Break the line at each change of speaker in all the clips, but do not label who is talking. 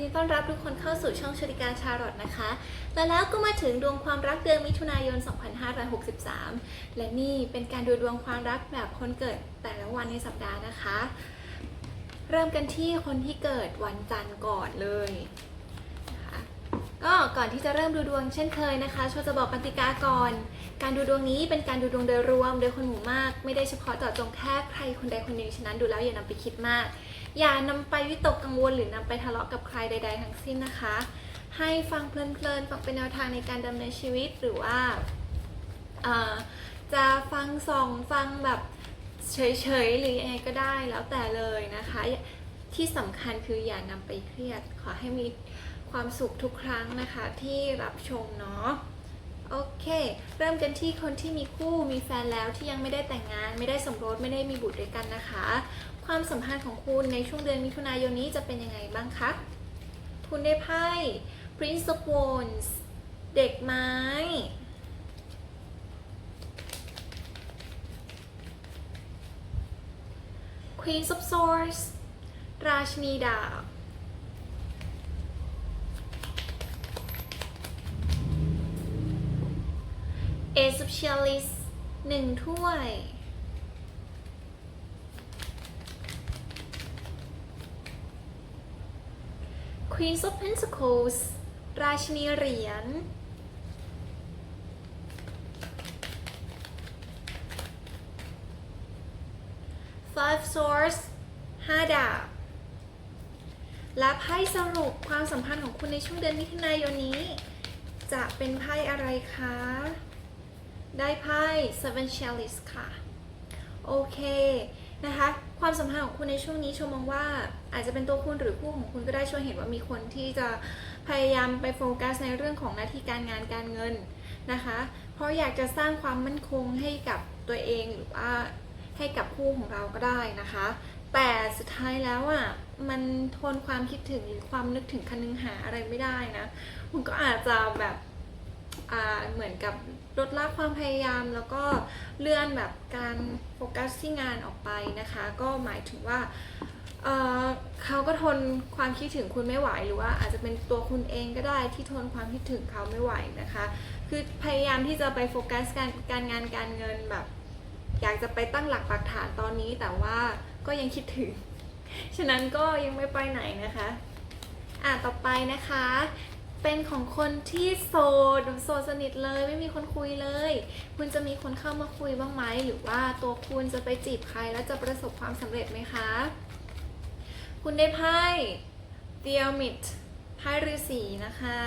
ดีค่ะยินดีต้อนรับทุกคนเข้าสู่ช่องชริการชาร์ลอตนะคะ และแล้วก็มาถึงดวงความรักเดือนมิถุนายน 2563 และนี่เป็นการดูดวงความรักแบบคนเกิดแต่ละวันในสัปดาห์นะคะ เริ่มกันที่คนที่เกิดวันจันทร์ก่อนเลยนะคะก็ก่อนที่จะเริ่มดูดวงเช่นเคยนะคะชวจะบอกกติกาก่อน การดูดวงนี้เป็นการดูดวงโดยรวมโดยคนหมู่มาก ไม่ได้เฉพาะเจาะจงแค่ใครคนใดคนหนึ่งฉะนั้นดูแล้วอย่านำไปคิดมาก อย่านำไปวิตกกังวลหรือนำไปทะเลาะกับใครใด ๆ ทั้งสิ้นนะคะ ให้ฟังเพลินๆฟังเป็นแนวทางในการดำเนินชีวิตหรือว่าจะฟังส่องฟังแบบเฉยๆหรือยังไงก็ได้แล้วแต่เลยนะคะ ที่สำคัญคืออย่านำไปเครียด ขอให้มีความสุขทุกครั้งนะคะที่รับชมเนาะโอเค เริ่มกันที่คนที่มีคู่มีแฟนแล้วที่ยังไม่ได้แต่งงาน ไม่ได้สมรสไม่ได้มีบุตรด้วยกันนะคะ ความสัมพันธ์ของคุณในช่วงเดือนมิถุนายนนี้จะเป็นยังไงบ้างคะ คุณได้ไพ่ Prince of Wands เด็กไม้ Queen of Swords ราชินีดาบ Ace of Chalice หนึ่งถ้วย Queen of Pentacles ราชินีเหรียญ Five Swords ห้าดาบ และไพ่สรุปความสัมพันธ์ของคุณในช่วงเดือนมิถุนายนนี้ จะเป็นไพ่อะไรคะ ได้ไพ่ Seven Chalice ค่ะ โอเค นะคะ ความสัมพันธ์ของคุณในช่วงนี้ชมมองว่าอาจจะเป็นตัวคุณหรือคู่ของคุณก็ได้ช่วยเห็นว่ามีคนที่จะพยายามไปโฟกัสในเรื่องของหน้าที่การงานการเงินนะคะ เพราะอยากจะสร้างความมั่นคงให้กับตัวเองหรือว่าให้กับคู่ของเราก็ได้นะคะ แต่สุดท้ายแล้วอะมันทนความคิดถึงหรือความนึกถึงคันนึงหาอะไรไม่ได้นะคุณก็อาจจะแบบ เหมือนกับลดละความพยายามแล้วก็เลื่อนแบบการโฟกัสที่งานออกไปนะคะ ก็หมายถึงว่าเเขาก็ทนความคิดถึงคุณไม่ไหวหรือว่าอาจจะเป็นตัวคุณเองก็ได้ที่ทนความคิดถึงเขาไม่ไหวนะคะ คือพยายามที่จะไปโฟกัสการการงานการเงินแบบ อยากจะไปตั้งหลักปักฐานตอนนี้แต่ว่าก็ยังคิดถึง ฉะนั้นก็ยังไม่ไปไหนนะคะ อะต่อไปนะคะ เป็นของคนที่โสดโสดสนิทเลยไม่มีคนคุยเลย คุณจะมีคนเข้ามาคุยบ้างไหมหรือว่าตัวคุณจะไปจีบใครแล้วจะประสบความสำเร็จไหมคะ คุณได้ไพ่เดียมิดไพ่ฤาษีนะคะ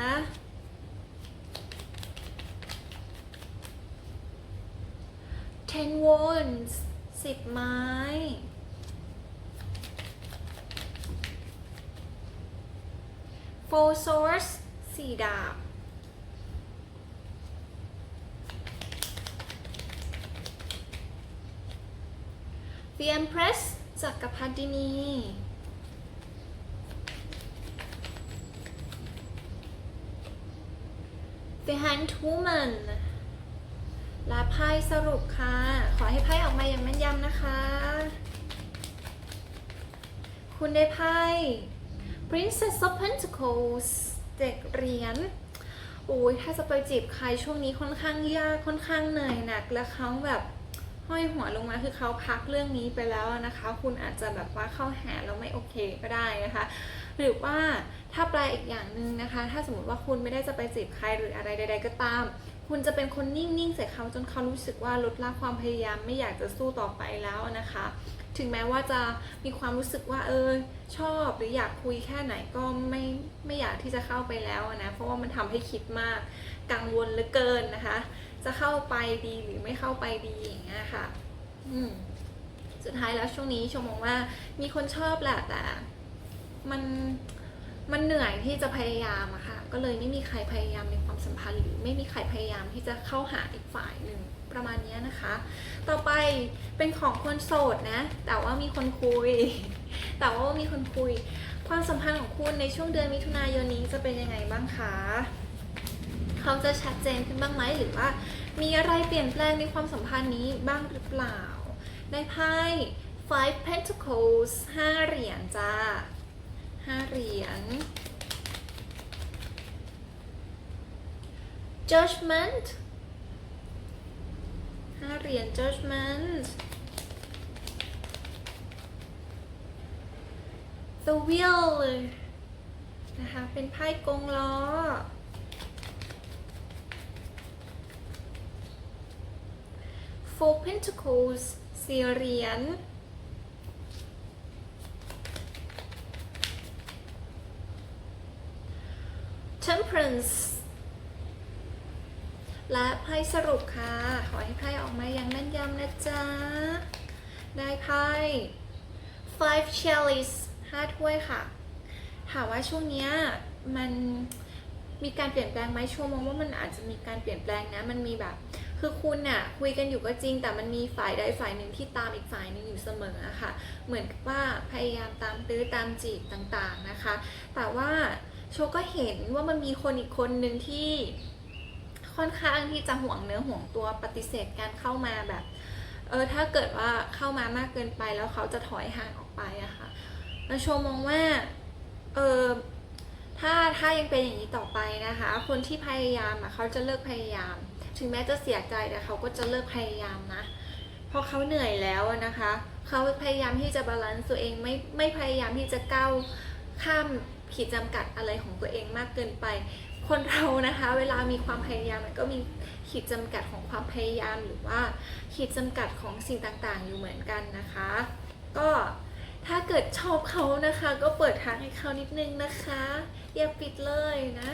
ten wands สิบไม้ four swords สี่ดาบ The Empress จักรพรรดินี The Hand Woman และไพ่สรุปค่ะ ขอให้ไพ่ออกมาอย่างแม่นยำนะคะ คุณได้ไพ่ Princess of Pentacles เด็กเหรียญโอ้ยถ้าจะไปจีบใครช่วงนี้ค่อนข้างยากค่อนข้างเหนื่อยหนัก และเขาแบบห้อยหัวลงมาคือเขาพักเรื่องนี้ไปแล้วนะคะ คุณอาจจะแบบว่าเข้าหาแล้วไม่โอเคก็ได้นะคะ หรือว่าถ้าแปลอีกอย่างหนึ่งนะคะ ถ้าสมมติว่าคุณไม่ได้จะไปจีบใครหรืออะไรใด ๆ ก็ตาม คุณจะเป็นคนนิ่งๆใส่เขาจนเขารู้สึกว่าลดละความพยายามไม่อยากจะสู้ต่อไปแล้วนะคะ ถึงแม้ว่าจะมีความรู้สึกว่าเออชอบหรืออยากคุยแค่ไหนก็ไม่ไม่อยากที่จะเข้าไปแล้วนะ เพราะว่ามันทำให้คิดมากกังวลเหลือเกินนะคะ จะเข้าไปดีหรือไม่เข้าไปดีอย่างเงี้ยค่ะ อืมสุดท้ายแล้วช่วงนี้ชมมองว่ามีคนชอบแหละแต่ มันมันเหนื่อยที่จะพยายามอะค่ะ ก็เลยไม่มีใครพยายามในความสัมพันธ์หรือไม่มีใครพยายามที่จะเข้าหาอีกฝ่ายหนึ่ง ประมาณนี้นะคะ ต่อไปเป็นของคนโสดนะ แต่ว่ามีคนคุย แต่ว่ามีคนคุย ความสัมพันธ์ของคุณในช่วงเดือนมิถุนายนนี้จะเป็นยังไงบ้างคะเขาจะชัดเจนขึ้นบ้างไหมหรือว่า มีอะไรเปลี่ยนแปลงในความสัมพันธ์นี้บ้างหรือเปล่า ได้ไพ่ five pentacles ห้าเหรียญจ้าห้าเหรียญ judgment ห้าเหรียญ judgment the wheel นะคะ เป็นไพ่กงล้อ four pentacles สี่เหรียญ temperance และไพ่สรุปค่ะ ขอให้ไพ่ออกมาอย่างแม่นยำนะจ๊ะ ได้ไพ่ five chalice ห้าถ้วยค่ะ ถามว่าช่วงนี้มันมีการเปลี่ยนแปลงไหมช่วงมองว่ามันอาจจะมีการเปลี่ยนแปลงนะ มันมีแบบ คือคุณน่ะคุยกันอยู่ก็จริง แต่มันมีฝ่ายใดฝ่ายหนึ่งที่ตามอีกฝ่ายหนึ่งอยู่เสมออะค่ะ เหมือนกับว่าพยายามตามตื้อตามจีบต่างๆนะคะ แต่ว่าโชก็เห็นว่ามันมีคนอีกคนหนึ่งที่ ค่อนข้างที่จะห่วงเนื้อห่วงตัวปฏิเสธการเข้ามาแบบเออถ้าเกิดว่าเข้ามามากเกินไปแล้วเขาจะถอยห่างออกไปอะค่ะแล้วโชมองว่าเออถ้าถ้ายังเป็นอย่างนี้ต่อไปนะคะ คนที่พยายามอะเขาจะเลิกพยายาม ถึงแม้จะเสียใจแต่เขาก็จะเลิกพยายามนะเพราะเขาเหนื่อยแล้วนะคะเขาพยายามที่จะบาลานซ์ตัวเองไม่ไม่พยายามที่จะก้าวข้ามขีดจำกัดอะไรของตัวเองมากเกินไป คนเรานะคะ เวลามีความพยายามมันก็มีขีดจำกัดของความพยายามหรือว่าขีดจำกัดของสิ่งต่างๆ อยู่เหมือนกันนะคะ ก็ถ้าเกิดชอบเขานะคะ ก็เปิดทางให้เขานิดนึงนะคะ อย่าปิดเลยนะ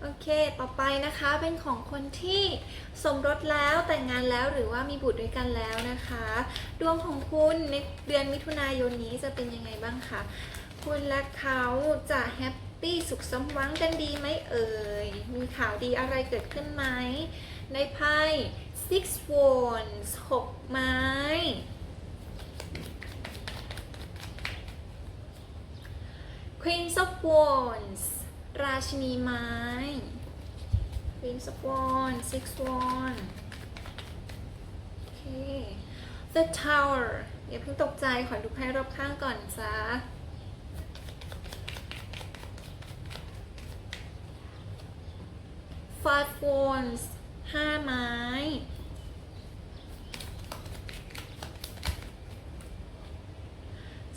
โอเค ต่อไปนะคะเป็นของคนที่สมรสแล้วแต่งงานแล้วหรือว่ามีบุตรด้วยกันแล้วนะคะ ดวงของคุณในเดือนมิถุนายนนี้จะเป็นยังไงบ้างคะ คุณและเขาจะแฮป สุขสมหวังกันดีไหมเอ่ย มีข่าวดีอะไรเกิดขึ้นไหม ในไพ่ six wands หกไม้ Queen of Wands ราชินีไม้ Queen of Wands Six Wands โอเค The Tower อย่าเพิ่งตกใจ ขอดูไพ่รอบข้างก่อนจ้า Five Wands ห้าไม้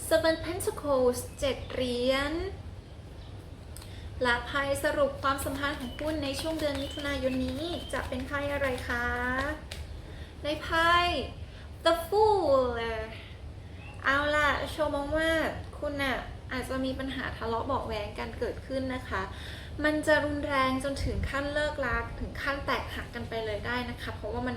Seven Pentacles เจ็ดเหรียญและไพ่สรุปความสัมพันธ์ของคุณในช่วงเดือนมิถุนายนนี้จะเป็นไพ่อะไรคะ ในไพ่ The Fool เอาล่ะโชว์มองว่าคุณน่ะอาจจะมีปัญหาทะเลาะเบาะแวงกันเกิดขึ้นนะคะ มันจะรุนแรงจนถึงขั้นเลิกลาถึงขั้นแตกหักกันไปเลยได้นะคะ เพราะว่ามัน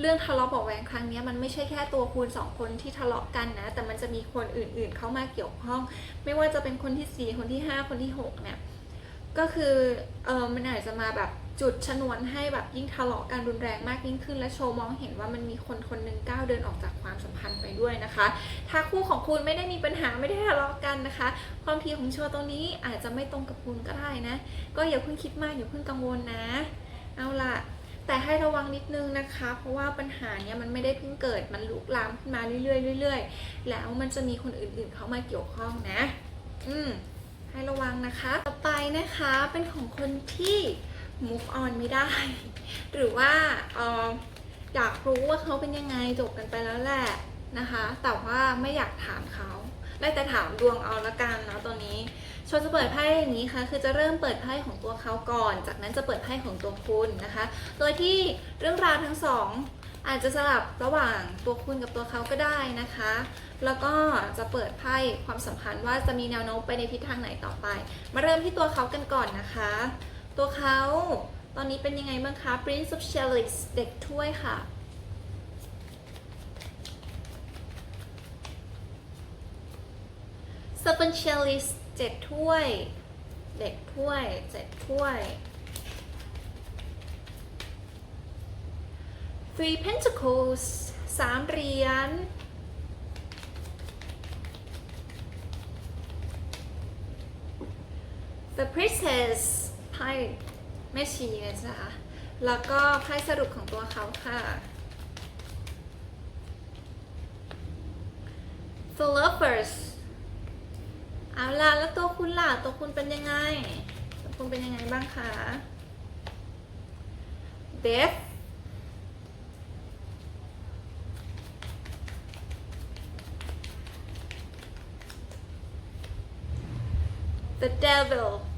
เรื่องทะเลาะเบาะแวงครั้งนี้มันไม่ใช่แค่ตัวคุณสองคนที่ทะเลาะกันนะ แต่มันจะมีคนอื่นๆ เข้ามาเกี่ยวข้อง ไม่ว่าจะเป็นคนที่สี่คนที่ห้าคนที่หกเนี่ยก็คือเออมันอาจจะมาแบบ จุดชนวนให้แบบยิ่งทะเลาะกันรุนแรงมากยิ่งขึ้น และโชว์มองเห็นว่ามันมีคนคนหนึ่งก้าวเดินออกจากความสัมพันธ์ไปด้วยนะคะ ถ้าคู่ของคุณไม่ได้มีปัญหาไม่ได้ทะเลาะกันนะคะ ความทีของโชว์ตรงนี้อาจจะไม่ตรงกับคุณก็ได้นะ ก็อย่าเพิ่งคิดมากอย่าเพิ่งกังวลนะ เอาล่ะแต่ให้ระวังนิดนึงนะคะ เพราะว่าปัญหาเนี้ยมันไม่ได้เพิ่งเกิด มันลุกลามขึ้นมาเรื่อยๆเรื่อยๆ แล้วมันจะมีคนอื่นๆ เข้ามาเกี่ยวข้องนะ อืม ให้ระวังนะคะ ต่อไปนะคะ เป็นของคนที่ move on ไม่ได้ หรือว่าอออยากรู้ว่าเขาเป็นยังไงจบกันไปแล้วแหละนะคะ แต่ว่าไม่อยากถามเขาได้แต่ถามดวงเอาละกันนะตัวนี้ชว์จะเปิดไพ่อย่างนี้ค่ะคือจะเริ่มเปิดไพ่ของตัวเขาก่อน จากนั้นจะเปิดไพ่ของตัวคุณนะคะ โดยที่เรื่องราวทั้งสองอาจจะสลับระหว่างตัวคุณกับตัวเขาก็ได้นะคะ แล้วก็จะเปิดไพ่ความสัมพันธ์ว่าจะมีแนวโน้มไปในทิศทางไหนต่อไป มาเริ่มที่ตัวเขากันก่อนนะคะ ตัวเขาตอนนี้เป็นยังไงบ้างคะ Prince of Chalice เด็กถ้วยค่ะ Seven Chalice เจ็ดถ้วย เด็กถ้วยเจ็ดถ้วย Three Pentacles สามเหรียญ The Princess พ่แม่ชีนะจ๊ะแล้วก็ไพ่สรุปของตัวเขาค่ะ The Lovers เอาล่ะแล้วตัวคุณล่ะ ตัวคุณเป็นยังไง ตัวคุณเป็นยังไงบ้างคะ Death The devil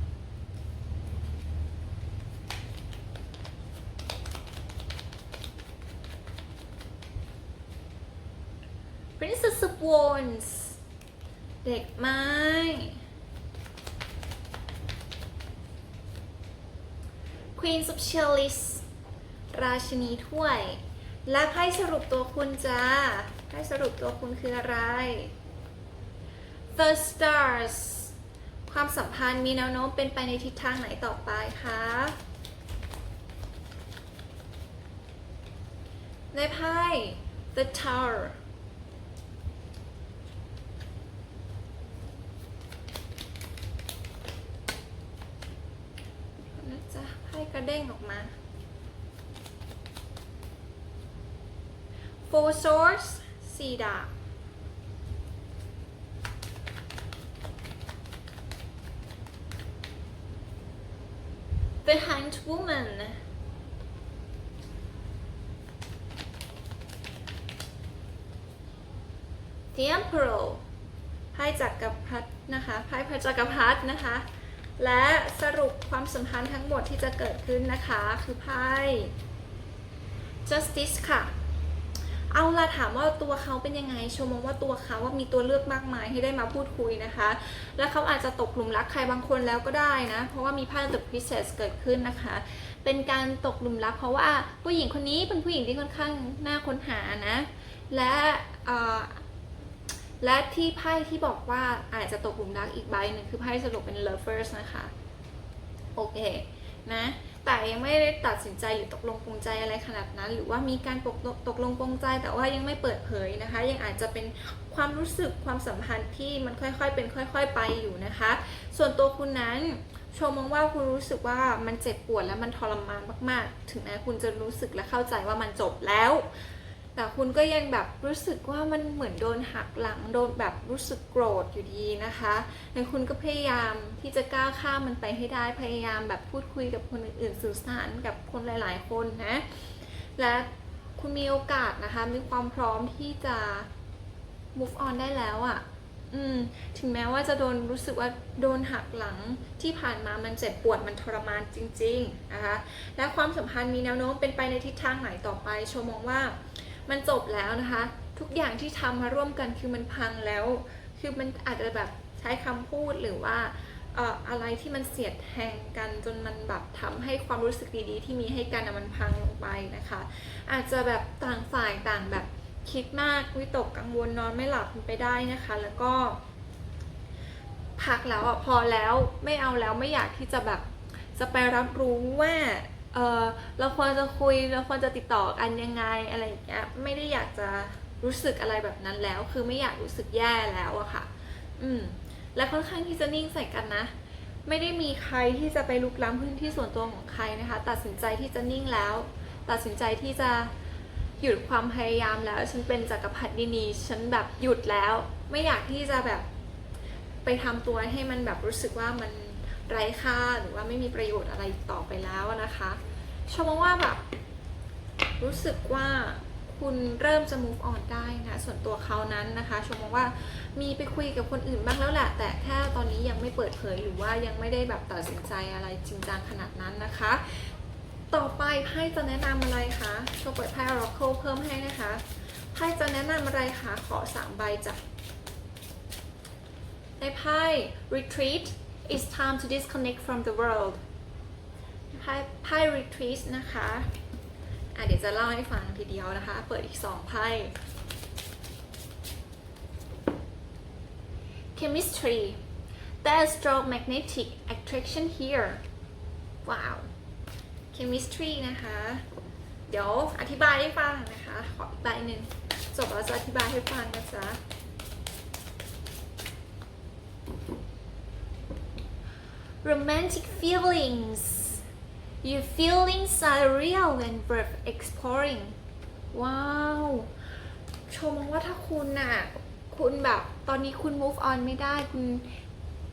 Wands เด็กไม้ Queen of Chalice ราชินีถ้วย และไพ่สรุปตัวคุณจ้าไพ่สรุปตัวคุณคืออะไร The Stars ความสัมพันธ์มีแนวโน้มเป็นไปในทิศทางไหนต่อไปคะ ในไพ่ The Tower นะจ๊ะไพ่กระ เด้งออกมา Four Swords สี่ดาบ The Hanged Woman เ The Emperor ไพ่จักรพรรดินะคะไพ่พระจักรพรรดินะคะ และสรุปความสัมพันธ์ทั้งหมดที่จะเกิดขึ้นนะคะ คือไพ่ justice ค่ะ เอาละถามว่าตัวเขาเป็นยังไงชมมองว่าตัวเขาว่ามีตัวเลือกมากมายให้ได้มาพูดคุยนะคะ และเขาอาจจะตกหลุมรักใครบางคนแล้วก็ได้นะ เพราะว่ามีไพ่ The Princess เกิดขึ้นนะคะ เป็นการตกหลุมรักเพราะว่าผู้หญิงคนนี้เป็นผู้หญิงที่ค่อนข้างน่าค้นหานะ และอ่อ และที่ไพ่ที่บอกว่าอาจจะตกหลุมรักอีกใบหนึ่งคือไพ่สรุปเป็น lovers นะคะ โอเคนะแต่ยังไม่ได้ตัดสินใจหรือตกลงปรงใจอะไรขนาดนั้น หรือว่ามีการตกลงตกลงปรงใจแต่ว่ายังไม่เปิดเผยนะคะ ยังอาจจะเป็นความรู้สึกความสัมพันธ์ที่มันค่อยๆ เป็นค่อย ๆ ไปอยู่นะคะ ส่วนตัวคุณนั้นชมมองว่าคุณรู้สึกว่ามันเจ็บปวดและมันทรมานมาก ๆ ถึงแม้คุณจะรู้สึกและเข้าใจว่ามันจบแล้ว แต่คุณก็ยังแบบรู้สึกว่ามันเหมือนโดนหักหลังโดนแบบรู้สึกโกรธอยู่ดีนะคะแต่คุณก็พยายามที่จะก้าวข้ามมันไปให้ได้พยายามแบบพูดคุยกับคนอื่นๆสื่อสารกับคนหลาย ๆ คนนะและคุณมีโอกาสนะคะ มีความพร้อมที่จะ move on ได้แล้วอะ่ะอืมถึงแม้ว่าจะโดนรู้สึกว่าโดนหักหลังที่ผ่านมามันเจ็บปวดมันทรมานจริง ๆ นะคะ และความสัมพันธ์มีแนวโน้มเป็นไปในทิศทางไหนต่อไปโชว์มองว่า มันจบแล้วนะคะ ทุกอย่างที่ทำมาร่วมกันคือมันพังแล้ว คือมันอาจจะแบบใช้คำพูดหรือว่าเอ่ออะไรที่มันเสียดแทงกันจนมันแบบทำให้ความรู้สึกดีๆ ที่มีให้กันมันพังลงไปนะคะ อาจจะแบบต่างฝ่ายต่างแบบคิดมากวิตกกังวลนอนไม่หลับไปได้นะคะ แล้วก็พักแล้วอะพอแล้วไม่เอาแล้วไม่อยากที่จะแบบจะไปรับรู้ว่า เออเราควรจะคุยเราควรจะติดต่อกันยังไงอะไรอย่างเงี้ยไม่ได้อยากจะรู้สึกอะไรแบบนั้นแล้ว คือไม่อยากรู้สึกแย่แล้วอะค่ะ อืม และค่อนข้างที่จะนิ่งใส่กันนะ ไม่ได้มีใครที่จะไปลุกล้ำพื้นที่ส่วนตัวของใครนะคะ ตัดสินใจที่จะนิ่งแล้ว ตัดสินใจที่จะหยุดความพยายามแล้ว ฉันเป็นจักรพรรดินีฉันแบบหยุดแล้ว ไม่อยากที่จะแบบไปทำตัวให้มันแบบรู้สึกว่ามัน ไร้ค่าหรือว่าไม่มีประโยชน์อะไรต่อไปแล้วนะคะชมว่าแบบรู้สึกว่าคุณเริ่มจะ move on ได้นะส่วนตัวเขานั้นนะคะชมมองว่ามีไปคุยกับคนอื่นบ้างแล้วแหละ แต่แค่ตอนนี้ยังไม่เปิดเผยหรือว่ายังไม่ได้แบบตัดสินใจอะไรจริงจังขนาดนั้นนะคะ ต่อไปไพ่จะแนะนำอะไรคะชว์เปิดไพ่ Oracle เพิ่มให้นะคะไพ่จะแนะนำอะไรคะขอสามใบจ้ะในไพ่ retreat it's time to disconnect from the world ไพ่ไพ่ retreat นะคะอะเดี๋ยวจะเล่าให้ฟังทีเดียวนะคะ เปิดอีกสองไพ่ chemistry there's strong magnetic attraction here ว้าว chemistry นะคะ เดี๋ยวอธิบายให้ฟังนะคะ ขออีกใบหนึ่งจบแล้วจะอธิบายให้ฟังนะจ๊ะ romantic feelings your feelings are real and worth exploring ว้าว ชมว่าถ้าคุณน่ะ คุณแบบตอนนี้คุณ move on ไม่ได้ คุณ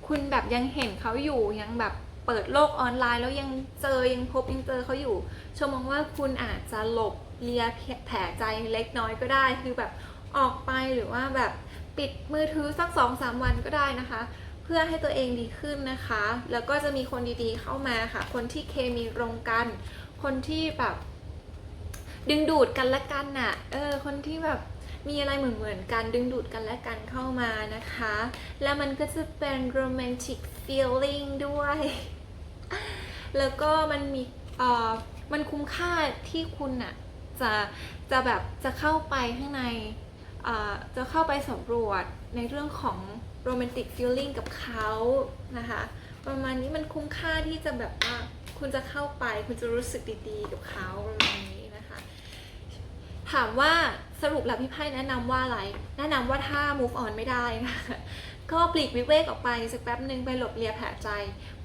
คุณแบบยังเห็นเขาอยู่ ยังแบบเปิดโลกออนไลน์แล้วยังเจอ ยังพบ ยังเจอเขาอยู่ ชมมองว่าคุณอาจจะหลบเลียแผลใจเล็กน้อยก็ได้ คือแบบออกไปหรือว่าแบบปิดมือถือสักสองสามวันก็ได้นะคะ พื่อให้ตัวเองดีขึ้นนะคะ แล้วก็จะมีคนดีๆเข้ามาค่ะ คนที่เคมีตรงกัน คนที่แบบ ดึงดูดกันและกันน่ะ เออ คนที่แบบมีอะไรเหมือนเหมือนๆกันดึงดูดกันและกันเข้ามานะคะ แล้วมันก็จะเป็น romantic feeling ด้วย แล้วก็มันมีเอ่อมันคุ้มค่าที่คุณน่ะจะจะแบบจะเข้าไปข้างในเอ่อจะเข้าไปสำรวจในเรื่องของ romantic feeling กับเขานะคะ ประมาณนี้มันคุ้มค่าที่จะแบบว่าคุณจะเข้าไป คุณจะรู้สึกดีๆ กับเขาประมาณนี้นะคะ ถามว่าสรุปแล้วพี่ไพ่แนะนำว่าอะไร แนะนำว่าถ้า move on ไม่ได้นะคะก็ปลีกวิเวกออกไปสักแป๊บหนึ่งไปหลบเลียแผลใจ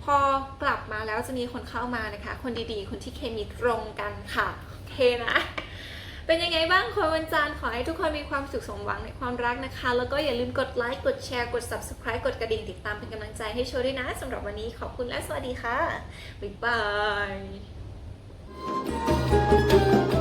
พอกลับมาแล้วจะมีคนเข้ามานะคะ คนดีๆ คนที่เคมีตรงกันค่ะ โอเคนะ เป็นยังไงบ้างคนวันจันทร์ขอให้ทุกคนมีความสุขสมหวังในความรักนะคะ แล้วก็อย่าลืมกดไลค์กดแชร์กด subscribe กดกระดิ่งติดตามเป็นกำลังใจให้โชว์ด้วยนะสำหรับวันนี้ขอบคุณและสวัสดีค่ะบ๊ายบาย